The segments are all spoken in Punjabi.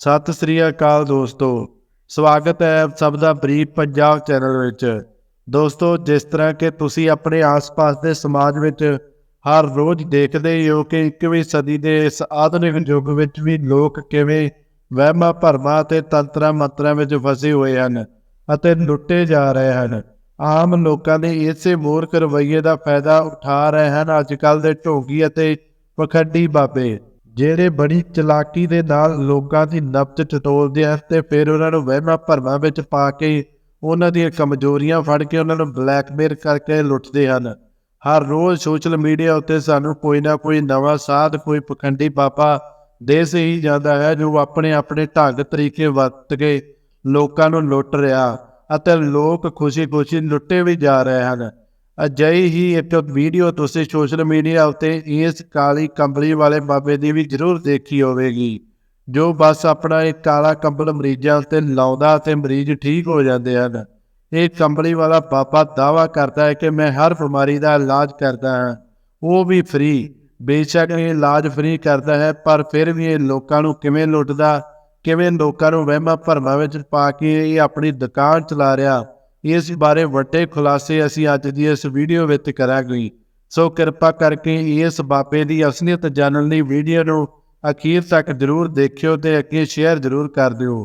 ਸਤਿ ਸ੍ਰੀ ਅਕਾਲ ਦੋਸਤੋ, ਸਵਾਗਤ ਹੈ ਸਭ ਦਾ ਬਰੀਫ ਪੰਜਾਬ ਚੈਨਲ ਵਿੱਚ। ਦੋਸਤੋ, ਜਿਸ ਤਰ੍ਹਾਂ ਕਿ ਤੁਸੀਂ ਆਪਣੇ ਆਸ-ਪਾਸ ਦੇ ਸਮਾਜ ਵਿੱਚ ਹਰ ਰੋਜ਼ ਦੇਖਦੇ ਹੀ ਹੋ ਕਿ 21ਵੀਂ ਸਦੀ ਦੇ ਇਸ ਆਧੁਨਿਕ ਯੁੱਗ ਵਿੱਚ ਵੀ ਲੋਕ ਕਿਵੇਂ ਵਹਿਮਾਂ ਭਰਮਾਂ ਤੇ ਤੰਤਰਾਂ ਮੰਤਰਾਂ ਵਿੱਚ ਫਸੇ ਹੋਏ ਹਨ ਅਤੇ ਲੁੱਟੇ ਜਾ ਰਹੇ ਹਨ। ਆਮ ਲੋਕਾਂ ਦੇ ਇਸੇ ਮੂਰਖ ਰਵੱਈਏ ਦਾ ਫਾਇਦਾ ਉਠਾ ਰਹੇ ਹਨ ਅੱਜਕੱਲ ਦੇ ਢੋਂਗੀ ਅਤੇ ਪਖੰਡੀ ਬਾਬੇ। ਜਿਹੜੇ ਬੜੀ ਚਲਾਕੀ ਦੇ ਨਾਲ ਲੋਕਾਂ ਦੀ ਨਬਜ਼ ਟਟੋਲਦੇ ਹਨ ਤੇ ਫਿਰ ਉਹਨਾਂ ਨੂੰ ਵਹਿਮਾਂ ਭਰਮਾਂ ਵਿੱਚ ਪਾ ਕੇ ਉਹਨਾਂ ਦੀਆਂ ਕਮਜ਼ੋਰੀਆਂ ਫੜ ਕੇ ਉਹਨਾਂ ਨੂੰ ਬਲੈਕਮੇਲ ਕਰਕੇ ਲੁੱਟਦੇ ਹਨ। ਹਰ ਰੋਜ਼ ਸੋਸ਼ਲ ਮੀਡੀਆ ਉੱਤੇ ਸਾਨੂੰ ਕੋਈ ਨਾ ਕੋਈ ਨਵਾਂ ਸਾਧ, ਕੋਈ ਪਖੰਡੀ ਬਾਬਾ ਦੇਸ ਹੀ ਜਾਂਦਾ ਹੈ ਜੋ ਆਪਣੇ ਆਪਣੇ ਢੰਗ ਤਰੀਕੇ ਵਰਤ ਕੇ ਲੋਕਾਂ ਨੂੰ ਲੁੱਟ ਰਿਹਾ ਅਤੇ ਲੋਕ ਖੁਸ਼ੀ-ਖੁਸ਼ੀ ਲੁੱਟੇ ਵੀ ਜਾ ਰਹੇ ਹਨ। ਅਜਿਹੀ ਹੀ ਇੱਕ ਵੀਡੀਓ ਤੁਸੀਂ ਸੋਸ਼ਲ ਮੀਡੀਆ ਉੱਤੇ ਇਸ ਕਾਲੀ ਕੰਬਲੀ ਵਾਲੇ ਬਾਬੇ ਦੀ ਵੀ ਜ਼ਰੂਰ ਦੇਖੀ ਹੋਵੇਗੀ, ਜੋ ਬਸ ਆਪਣਾ ਇਹ ਕਾਲਾ ਕੰਬਲ ਮਰੀਜ਼ਾਂ ਉੱਤੇ ਲਾਉਂਦਾ ਤੇ ਮਰੀਜ਼ ਠੀਕ ਹੋ ਜਾਂਦੇ ਹਨ। ਇਹ ਕੰਬਲੀ ਵਾਲਾ ਬਾਬਾ ਦਾਵਾ ਕਰਦਾ ਹੈ ਕਿ ਮੈਂ ਹਰ ਬਿਮਾਰੀ ਦਾ ਇਲਾਜ ਕਰਦਾ ਹਾਂ। ਉਹ ਵੀ ਫ੍ਰੀ, ਬੇਸ਼ੱਕ ਇਹ ਇਲਾਜ ਫ੍ਰੀ ਕਰਦਾ ਹੈ, ਪਰ ਫਿਰ ਵੀ ਇਹ ਲੋਕਾਂ ਨੂੰ ਕਿਵੇਂ ਲੁੱਟਦਾ, ਕਿਵੇਂ ਲੋਕਾਂ ਨੂੰ ਵਹਿਮਾਂ ਭਰਮਾਂ ਵਿੱਚ ਪਾ ਕੇ ਇਹ ਆਪਣੀ ਦੁਕਾਨ ਚਲਾ ਰਿਹਾ ਇਸ ਬਾਰੇ ਵੱਡੇ ਖੁਲਾਸੇ ਅਸੀਂ ਅੱਜ ਦੀ ਇਸ ਵੀਡੀਓ ਵਿੱਚ ਕਰਾਂਗੇ। ਸੋ ਕਿਰਪਾ ਕਰਕੇ ਇਸ ਬਾਬੇ ਦੀ ਅਸਲੀਅਤ ਜਾਣਨ ਲਈ ਵੀਡੀਓ ਨੂੰ ਅਖੀਰ ਤੱਕ ਜ਼ਰੂਰ ਦੇਖਿਓ ਤੇ ਅੱਗੇ ਸ਼ੇਅਰ ਜ਼ਰੂਰ ਕਰ ਦਿਓ।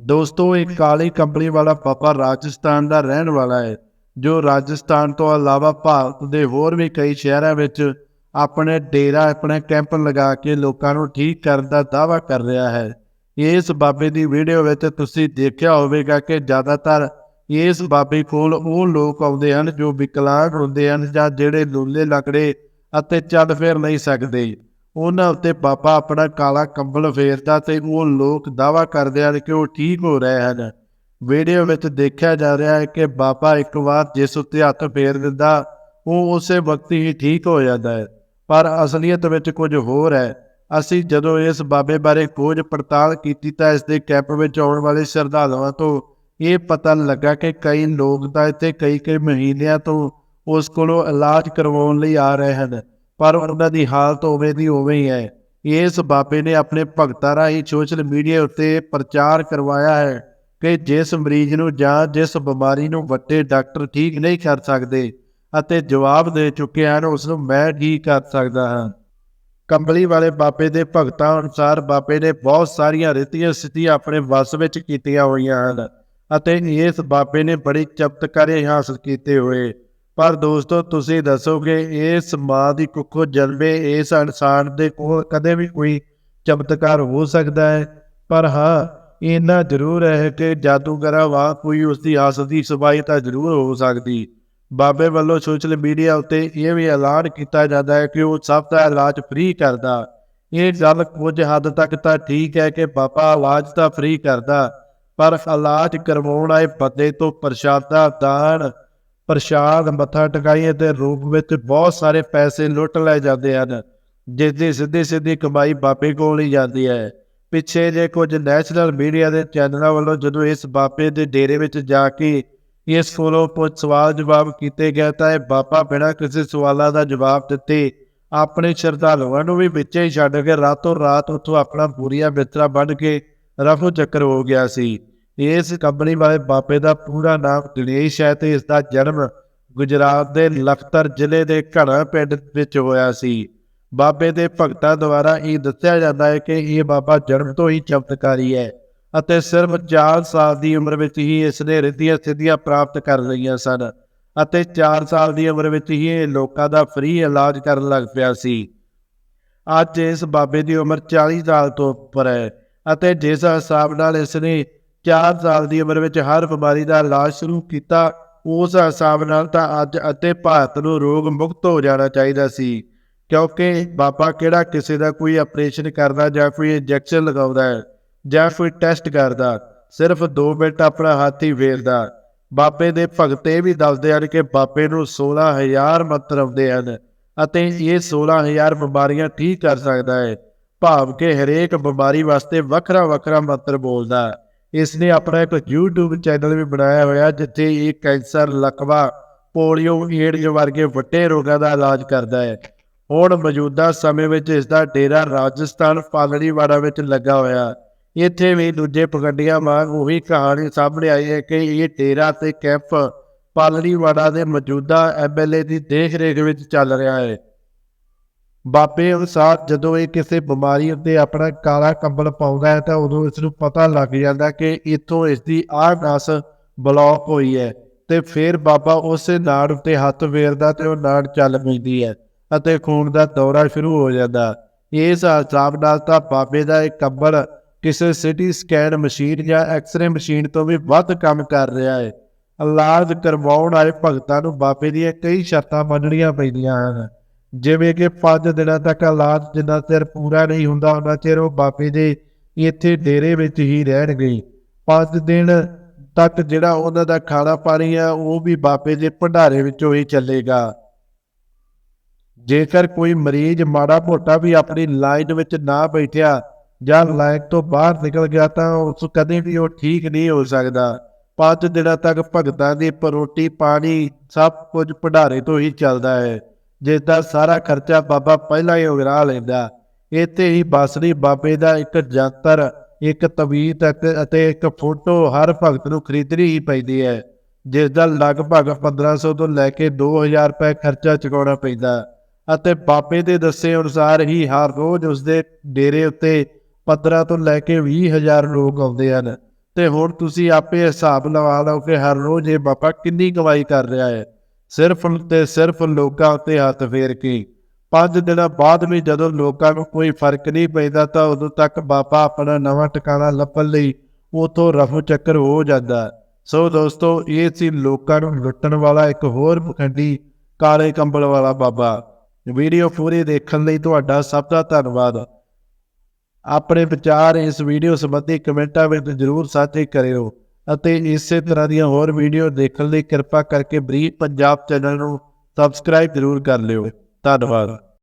ਦੋਸਤੋ, ਇਹ ਕਾਲੀ ਕੰਪਨੀ ਵਾਲਾ ਪਾਪਾ ਰਾਜਸਥਾਨ ਦਾ ਰਹਿਣ ਵਾਲਾ ਹੈ, ਜੋ ਰਾਜਸਥਾਨ ਤੋਂ ਇਲਾਵਾ ਭਾਰਤ ਦੇ ਹੋਰ ਵੀ ਕਈ ਸ਼ਹਿਰਾਂ ਵਿੱਚ ਆਪਣੇ ਡੇਰਾ, ਆਪਣੇ ਕੈਂਪ ਲਗਾ ਕੇ ਲੋਕਾਂ ਨੂੰ ਠੀਕ ਕਰਨ ਦਾ ਦਾਅਵਾ ਕਰ ਰਿਹਾ ਹੈ। ਇਸ ਬਾਬੇ ਦੀ ਵੀਡੀਓ ਵਿੱਚ ਤੁਸੀਂ ਦੇਖਿਆ ਹੋਵੇਗਾ ਕਿ ਜ਼ਿਆਦਾਤਰ ਇਸ ਬਾਬੇ ਕੋਲ ਉਹ ਲੋਕ ਆਉਂਦੇ ਹਨ ਜੋ ਵਿਕਲਾਂਗ ਹੁੰਦੇ ਹਨ ਜਾਂ ਜਿਹੜੇ ਲੂਲੇ ਲੱਕੜੇ ਅਤੇ ਚੱਲ ਫੇਰ ਨਹੀਂ ਸਕਦੇ। ਉਹਨਾਂ ਉੱਤੇ ਬਾਬਾ ਆਪਣਾ ਕਾਲਾ ਕੰਬਲ ਫੇਰਦਾ ਤੇ ਉਹ ਲੋਕ ਦਾਵਾ ਕਰਦੇ ਹਨ ਕਿ ਉਹ ਠੀਕ ਹੋ ਰਹੇ ਹਨ। ਵੀਡੀਓ ਵਿੱਚ ਦੇਖਿਆ ਜਾ ਰਿਹਾ ਹੈ ਕਿ ਬਾਬਾ ਇੱਕ ਵਾਰ ਜਿਸ ਉੱਤੇ ਹੱਥ ਫੇਰ ਦਿੰਦਾ, ਉਹ ਉਸੇ ਵਕਤ ਹੀ ਠੀਕ ਹੋ ਜਾਂਦਾ ਹੈ। ਪਰ ਅਸਲੀਅਤ ਵਿੱਚ ਕੁਝ ਹੋਰ ਹੈ। ਅਸੀਂ ਜਦੋਂ ਇਸ ਬਾਬੇ ਬਾਰੇ ਖੋਜ ਪੜਤਾਲ ਕੀਤੀ ਤਾਂ ਇਸ ਦੇ ਕੈਂਪ ਵਿੱਚ ਆਉਣ ਵਾਲੇ ਸ਼ਰਧਾਲੂਆਂ ਤੋਂ ਇਹ ਪਤਾ ਲੱਗਾ ਕਿ ਕਈ ਲੋਕ ਤਾਂ ਇੱਥੇ ਕਈ ਕਈ ਮਹੀਨਿਆਂ ਤੋਂ ਉਸ ਕੋਲੋਂ ਇਲਾਜ ਕਰਵਾਉਣ ਲਈ ਆ ਰਹੇ ਹਨ, ਪਰ ਉਹਨਾਂ ਦੀ ਹਾਲਤ ਉਵੇਂ ਦੀ ਉਵੇਂ ਹੀ ਹੈ। ਇਸ ਬਾਬੇ ਨੇ ਆਪਣੇ ਭਗਤਾਂ ਰਾਹੀਂ ਸੋਸ਼ਲ ਮੀਡੀਆ ਉੱਤੇ ਪ੍ਰਚਾਰ ਕਰਵਾਇਆ ਹੈ ਕਿ ਜਿਸ ਮਰੀਜ਼ ਨੂੰ ਜਾਂ ਜਿਸ ਬਿਮਾਰੀ ਨੂੰ ਵੱਡੇ ਡਾਕਟਰ ਠੀਕ ਨਹੀਂ ਕਰ ਸਕਦੇ ਅਤੇ ਜਵਾਬ ਦੇ ਚੁੱਕੇ ਹਨ, ਉਸ ਨੂੰ ਮੈਂ ਠੀਕ ਕਰ ਸਕਦਾ ਹਾਂ। ਕੰਬਲੀ ਵਾਲੇ ਬਾਬੇ ਦੇ ਭਗਤਾਂ ਅਨੁਸਾਰ ਬਾਬੇ ਨੇ ਬਹੁਤ ਸਾਰੀਆਂ ਰਿਤੀਆਂ ਸਥਿਤੀਆਂ ਆਪਣੇ ਵਸ ਵਿੱਚ ਕੀਤੀਆਂ ਹੋਈਆਂ ਹਨ। ਅਤੇ ਇਸ ਬਾਬੇ ਨੇ ਬੜੀ ਚਮਤਕਾਰੀ ਹਾਸਲ ਕੀਤੇ ਹੋਏ। ਪਰ ਦੋਸਤੋ, ਤੁਸੀਂ ਦੱਸੋਗੇ, ਇਸ ਮਾਂ ਦੀ ਕੁੱਖੋਂ ਜਨਮੇ ਇਸ ਇਨਸਾਨ ਦੇ ਕੋਲ ਕਦੇ ਵੀ ਕੋਈ ਚਮਤਕਾਰ ਹੋ ਸਕਦਾ ਹੈ। ਪਰ ਹਾਂ ਇਹਨਾਂ ਜ਼ਰੂਰ ਹੈ ਕਿ ਜਾਦੂਗਰਾਂ ਵਾਂ ਕੋਈ ਉਸ ਦੀ ਆਸ ਦੀ ਸਫ਼ਾਈ ਤਾਂ ਜ਼ਰੂਰ ਹੋ ਸਕਦੀ। ਬਾਬੇ ਵੱਲੋਂ ਸੋਸ਼ਲ ਮੀਡੀਆ ਉੱਤੇ ਇਹ ਵੀ ਐਲਾਨ ਕੀਤਾ ਜਾਂਦਾ ਹੈ ਕਿ ਉਹ ਸਭ ਦਾ ਇਲਾਜ ਫ੍ਰੀ ਕਰਦਾ। ਇਹ ਗੱਲ ਕੁਝ ਹੱਦ ਤੱਕ ਤਾਂ ਠੀਕ ਹੈ ਕਿ ਬਾਬਾ ਇਲਾਜ ਤਾਂ ਫ੍ਰੀ ਕਰਦਾ। ਪਰ ਇਲਾਜ ਕਰਵਾਉਣ ਆਏ ਬੰਦੇ ਤੋਂ ਪ੍ਰਸ਼ਾਦਾ ਦਾਨ, ਪ੍ਰਸ਼ਾਦ ਮੱਥਾ ਟਿਕਾਈ ਦੇ ਰੂਪ ਵਿੱਚ ਬਹੁਤ ਸਾਰੇ ਪੈਸੇ ਲੁੱਟ ਲਏ ਜਾਂਦੇ ਹਨ ਜਿਸ ਦੀ ਸਿੱਧੀ ਸਿੱਧੀ ਕਮਾਈ ਬਾਬੇ ਕੋਲ ਹੀ ਜਾਂਦੀ ਹੈ। ਪਿੱਛੇ ਜੇ ਕੁਝ ਨੈਸ਼ਨਲ ਮੀਡੀਆ ਦੇ ਚੈਨਲਾਂ ਵੱਲੋਂ ਜਦੋਂ ਇਸ ਬਾਬੇ ਦੇ ਡੇਰੇ ਵਿੱਚ ਜਾ ਕੇ ਇਸ ਕੋਲੋਂ ਪੁੱਛ ਸਵਾਲ ਜਵਾਬ ਕੀਤੇ ਗਏ ਤਾਂ ਇਹ ਬਾਬਾ ਬਿਨਾਂ ਕਿਸੇ ਸਵਾਲਾਂ ਦਾ ਜਵਾਬ ਦਿੱਤੇ ਆਪਣੇ ਸ਼ਰਧਾਲੂਆਂ ਨੂੰ ਵੀ ਵਿੱਚੇ ਹੀ ਛੱਡ ਕੇ ਰਾਤੋਂ ਰਾਤ ਉੱਥੋਂ ਆਪਣਾ ਪੂਰੀਆ ਬਿਸਤਰਾ ਬੰਨ ਕੇ ਰਫੂ ਚੱਕਰ ਹੋ ਗਿਆ ਸੀ। ਇਸ ਕੰਪਨੀ ਵਾਲੇ ਬਾਬੇ ਦਾ ਪੂਰਾ ਨਾਮ ਦਿਨੇਸ਼ ਹੈ ਤੇ ਇਸ ਦਾ ਜਨਮ ਗੁਜਰਾਤ ਦੇ ਲਖਤਰ ਜ਼ਿਲ੍ਹੇ ਦੇ ਘੜਾ ਪਿੰਡ ਵਿੱਚ ਹੋਇਆ ਸੀ। ਬਾਬੇ ਦੇ ਭਗਤਾਂ ਦੁਆਰਾ ਇਹ ਦੱਸਿਆ ਜਾਂਦਾ ਹੈ ਕਿ ਇਹ ਬਾਬਾ ਜਨਮ ਤੋਂ ਹੀ ਚਮਤਕਾਰੀ ਹੈ ਅਤੇ ਸਿਰਫ 4 ਸਾਲ ਦੀ ਉਮਰ ਵਿੱਚ ਹੀ ਇਸ ਨੇ ਰਿੱਧੀਆਂ ਸਿੱਧੀਆਂ ਪ੍ਰਾਪਤ ਕਰ ਲਈਆਂ ਸਨ ਅਤੇ 4 ਸਾਲ ਦੀ ਉਮਰ ਵਿੱਚ ਹੀ ਇਹ ਲੋਕਾਂ ਦਾ ਫ੍ਰੀ ਇਲਾਜ ਕਰਨ ਲੱਗ ਪਿਆ ਸੀ। ਅੱਜ ਇਸ ਬਾਬੇ ਦੀ ਉਮਰ 40 ਸਾਲ ਤੋਂ ਉੱਪਰ ਹੈ ਅਤੇ ਜਿਸ ਹਿਸਾਬ ਨਾਲ ਇਸ ਨੇ 4 ਸਾਲ ਦੀ ਉਮਰ ਵਿੱਚ ਹਰ ਬਿਮਾਰੀ ਦਾ ਇਲਾਜ ਸ਼ੁਰੂ ਕੀਤਾ, ਉਸ ਹਿਸਾਬ ਨਾਲ ਤਾਂ ਅੱਜ ਅਤੇ ਭਾਰਤ ਨੂੰ ਰੋਗ ਮੁਕਤ ਹੋ ਜਾਣਾ ਚਾਹੀਦਾ ਸੀ। ਕਿਉਂਕਿ ਬਾਬਾ ਕਿਹੜਾ ਕਿਸੇ ਦਾ ਕੋਈ ਆਪਰੇਸ਼ਨ ਕਰਦਾ ਜਾਂ ਕੋਈ ਇੰਜੈਕਸ਼ਨ ਲਗਾਉਂਦਾ ਹੈ, ਜਾਂ ਕੋਈ ਟੈਸਟ ਕਰਦਾ, ਸਿਰਫ 2 ਮਿੰਟ ਆਪਣਾ ਹੱਥ ਹੀ ਫੇਰਦਾ ਬਾਬੇ ਦੇ ਭਗਤ ਇਹ ਵੀ ਦੱਸਦੇ ਹਨ ਕਿ ਬਾਬੇ ਨੂੰ 16000 ਮੰਤਰ ਆਉਂਦੇ ਹਨ ਅਤੇ ਇਹ 16000 ਬਿਮਾਰੀਆਂ ਠੀਕ ਕਰ ਸਕਦਾ ਹੈ। ਭਾਵ ਕਿ ਹਰੇਕ ਬਿਮਾਰੀ ਵਾਸਤੇ ਵੱਖਰਾ ਵੱਖਰਾ ਮੰਤਰ ਬੋਲਦਾ ਇਸ ਨੇ ਆਪਣਾ ਇੱਕ YouTube ਚੈਨਲ ਵੀ ਬਣਾਇਆ ਹੋਇਆ, ਜਿੱਥੇ ਇਹ ਕੈਂਸਰ, ਲਕਵਾ, ਪੋਲੀਓ ਏਡਜ਼ ਵਰਗੇ ਵੱਡੇ ਰੋਗਾਂ ਦਾ ਇਲਾਜ ਕਰਦਾ ਹੈ। ਹੁਣ ਮੌਜੂਦਾ ਸਮੇਂ ਵਿੱਚ ਇਸ ਦਾ ਡੇਰਾ ਰਾਜਸਥਾਨ ਪਾਲਣੀਵਾੜਾ ਵਿੱਚ ਲੱਗਾ ਹੋਇਆ ਇੱਥੇ ਵੀ ਦੂਜੇ ਪਗੰਡੀਆਂ ਵਾਂਗ ਉਹੀ ਕਹਾਣੀ ਸਾਹਮਣੇ ਆਈ ਹੈ ਕਿ ਇਹ ਡੇਰਾ ਤੇ ਕੈਂਪ ਪਾਲਣੀਵਾੜਾ ਦੇ ਮੌਜੂਦਾ ਐਮਐਲਏ ਦੀ ਦੇਖ-ਰੇਖ ਵਿੱਚ ਚੱਲ ਰਿਹਾ ਹੈ। ਬਾਬੇ ਅਨੁਸਾਰ ਜਦੋਂ ਇਹ ਕਿਸੇ ਬਿਮਾਰੀ ਉੱਤੇ ਆਪਣਾ ਕਾਲਾ ਕੰਬਲ ਪਾਉਂਦਾ ਹੈ ਤਾਂ ਉਦੋਂ ਇਸ ਨੂੰ ਪਤਾ ਲੱਗ ਜਾਂਦਾ ਕਿ ਇੱਥੋਂ ਇਸ ਦੀ ਆਹ ਨਸ ਬਲੌਕ ਹੋਈ ਹੈ ਤੇ ਫਿਰ ਬਾਬਾ ਉਸੇ ਨਾੜ ਉੱਤੇ ਹੱਥ ਫੇਰਦਾ ਤੇ ਉਹ ਨਾੜ ਚੱਲ ਪੈਂਦੀ ਹੈ ਅਤੇ ਖੂਨ ਦਾ ਦੌਰਾ ਸ਼ੁਰੂ ਹੋ ਜਾਂਦਾ। ਇਸ ਹਿਸਾਬ ਨਾਲ ਤਾਂ ਬਾਬੇ ਦਾ ਇਹ ਕੰਬਲ ਕਿਸੇ ਸਿਟੀ ਸਕੈਨ ਮਸ਼ੀਨ ਜਾਂ ਐਕਸ-ਰੇ ਮਸ਼ੀਨ ਤੋਂ ਵੀ ਵੱਧ ਕੰਮ ਕਰ ਰਿਹਾ ਹੈ। ਇਲਾਜ ਕਰਵਾਉਣ ਵਾਲੇ ਭਗਤਾਂ ਨੂੰ ਬਾਬੇ ਦੀਆਂ ਕਈ ਸ਼ਰਤਾਂ ਮੰਨਣੀਆਂ ਪੈਂਦੀਆਂ ਹਨ। ਜਿਵੇਂ ਕਿ 5 ਦਿਨਾਂ ਤੱਕ ਇਲਾਜ ਜਿੰਨਾ ਚਿਰ ਪੂਰਾ ਨਹੀਂ ਹੁੰਦਾ ਉਹਨਾਂ ਚਿਰ ਉਹ ਬਾਬੇ ਦੇ ਇੱਥੇ ਡੇਰੇ ਵਿੱਚ ਹੀ ਰਹਿਣਗੇ। 5 ਦਿਨ ਤੱਕ ਜਿਹੜਾ ਉਹਨਾਂ ਦਾ ਖਾਣਾ ਪਾਣੀ ਆ, ਉਹ ਵੀ ਬਾਬੇ ਦੇ ਭੰਡਾਰੇ ਵਿੱਚੋਂ ਹੀ ਚੱਲੇਗਾ। ਜੇਕਰ ਕੋਈ ਮਰੀਜ਼ ਮਾੜਾ ਮੋਟਾ ਵੀ ਆਪਣੀ ਲਾਈਨ ਵਿੱਚ ਨਾ ਬੈਠਿਆ ਜਾਂ ਲਾਈਨ ਤੋਂ ਬਾਹਰ ਨਿਕਲ ਗਿਆ ਤਾਂ ਉਸ ਕਦੇ ਵੀ ਉਹ ਠੀਕ ਨਹੀਂ ਹੋ ਸਕਦਾ। ਪੰਜ ਦਿਨਾਂ ਤੱਕ ਭਗਤਾਂ ਦੀ ਪਰੋਟੀ ਪਾਣੀ ਸਭ ਕੁਝ ਭੰਡਾਰੇ ਤੋਂ ਹੀ ਚੱਲਦਾ ਹੈ। ਜਿਸ ਦਾ ਸਾਰਾ ਖਰਚਾ ਬਾਬਾ ਪਹਿਲਾਂ ਹੀ ਉਗਰਾ ਲੈਂਦਾ। ਇੱਥੇ ਹੀ ਬਾਸਰੀ ਬਾਬੇ ਦਾ ਇੱਕ ਜੰਤਰ, ਇੱਕ ਤਵੀਤ ਅਤੇ- ਅਤੇ ਇੱਕ ਫੋਟੋ ਹਰ ਭਗਤ ਨੂੰ ਖਰੀਦਣੀ ਹੀ ਪੈਂਦੀ ਹੈ ਜਿਸ ਦਾ ਲਗਭਗ 1500 ਤੋਂ ਲੈ ਕੇ 2000 ਰੁਪਏ ਖਰਚਾ ਚੁਕਾਉਣਾ ਪੈਂਦਾ। ਅਤੇ ਬਾਬੇ ਦੇ ਦੱਸੇ ਅਨੁਸਾਰ ਹੀ ਹਰ ਰੋਜ਼ ਉਸਦੇ ਡੇਰੇ ਉੱਤੇ 15 ਤੋਂ ਲੈ ਕੇ 20000 ਲੋਕ ਆਉਂਦੇ ਹਨ। ਤੇ ਹੁਣ ਤੁਸੀਂ ਆਪੇ ਹਿਸਾਬ ਲਵਾ ਲਓ ਕਿ ਹਰ ਰੋਜ਼ ਇਹ ਬਾਬਾ ਕਿੰਨੀ ਕਮਾਈ ਕਰ ਰਿਹਾ ਹੈ। ਸਿਰਫ ਤੇ ਸਿਰਫ ਲੋਕਾਂ ਉੱਤੇ ਹੱਥ ਫੇਰ ਕੇ। ਪੰਜ ਦਿਨਾਂ ਬਾਅਦ ਵੀ ਜਦੋਂ ਲੋਕਾਂ ਨੂੰ ਕੋਈ ਫ਼ਰਕ ਨਹੀਂ ਪੈਂਦਾ ਤਾਂ ਉਦੋਂ ਤੱਕ ਬਾਬਾ ਆਪਣਾ ਨਵਾਂ ਟਿਕਾਣਾ ਲੱਭਣ ਲਈ ਉਥੋਂ ਰਫੂ ਚੱਕਰ ਹੋ ਜਾਂਦਾ। ਸੋ ਦੋਸਤੋ, ਇਹ ਸੀ ਲੋਕਾਂ ਨੂੰ ਲੁੱਟਣ ਵਾਲਾ ਇੱਕ ਹੋਰ ਪਖੰਡੀ ਕਾਲੇ ਕੰਬਲ ਵਾਲਾ ਬਾਬਾ। ਵੀਡੀਓ ਪੂਰੀ ਦੇਖਣ ਲਈ ਤੁਹਾਡਾ ਸਭ ਦਾ ਧੰਨਵਾਦ। ਆਪਣੇ ਵਿਚਾਰ ਇਸ ਵੀਡੀਓ ਸੰਬੰਧੀ ਕਮੈਂਟਾਂ ਵਿੱਚ ਜ਼ਰੂਰ ਸਾਂਝੇ ਕਰਿਓ। ਅਤੇ ਇਸੇ ਤਰ੍ਹਾਂ ਦੀਆਂ ਹੋਰ ਵੀਡੀਓ ਦੇਖਣ ਲਈ ਕਿਰਪਾ ਕਰਕੇ ਬਰੀਕ ਪੰਜਾਬ ਚੈਨਲ ਨੂੰ ਸਬਸਕ੍ਰਾਈਬ ਜ਼ਰੂਰ ਕਰ ਲਿਓ। ਧੰਨਵਾਦ।